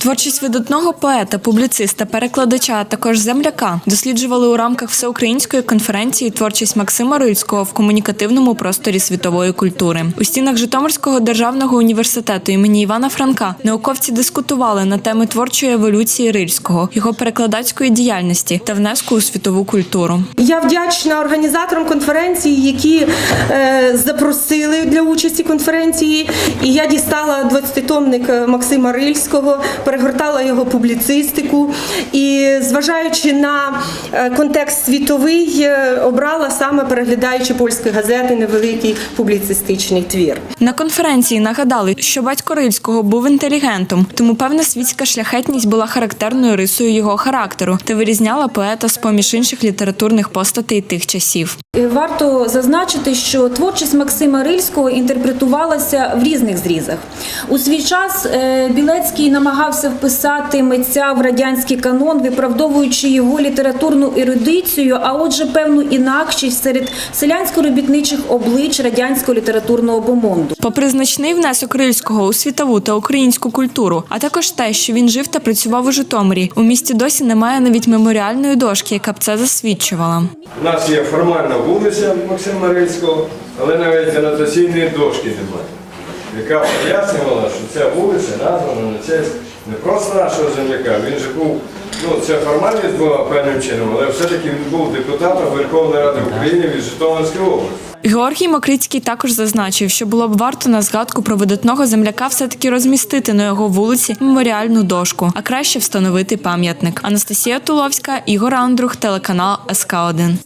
Творчість видатного поета, публіциста, перекладача, а також земляка досліджували у рамках всеукраїнської конференції творчість Максима Рильського в комунікативному просторі світової культури. У стінах Житомирського державного університету імені Івана Франка науковці дискутували на теми творчої еволюції Рильського, його перекладацької діяльності та внеску у світову культуру. Я вдячна організаторам конференції, які е, запросили для участі конференції. І я дістала 20-томник е, Максима Рильського, перегортала його публіцистику. І зважаючи на е, контекст світовий, е, обрала саме переглядаючи польські газети невеликий публіцистичний твір. На конференції нагадали, що батько Рильського був інтелігентом, тому певна світська шляхетність була характерною рисою його характеру та вирізняла поета з поміж інших літературних постатей тих часів. І Варто зазначити, що творчість Максима Рильського інтерпретувалася в різних зрізах. У свій час е, Білецький намагався вписати митця в радянський канон, виправдовуючи його літературну ерудицію, а отже, певну інакшість серед селянсько-робітничих облич радянського літературного бомонду. Попри значний внесок Рильського у світову та українську культуру, а також те, що він жив та працював у Житомирі, у місті досі немає навіть меморіальної дошки, яка б це засвідчувала. У нас є формальна вулиця Максима Рильського, але навіть анотаційної дошки немає, яка пояснювала, що ця вулиця названа на честь не просто нашого земляка, він же був, ну це формальність була певним чином, але все-таки він був депутатом Верховної Ради України від Житомирської області. Георгій Мокрицький також зазначив, що було б варто на згадку про видатного земляка все-таки розмістити на його вулиці меморіальну дошку, а краще встановити пам'ятник. Анастасія Туловська, Ігор Андрух, телеканал СК 1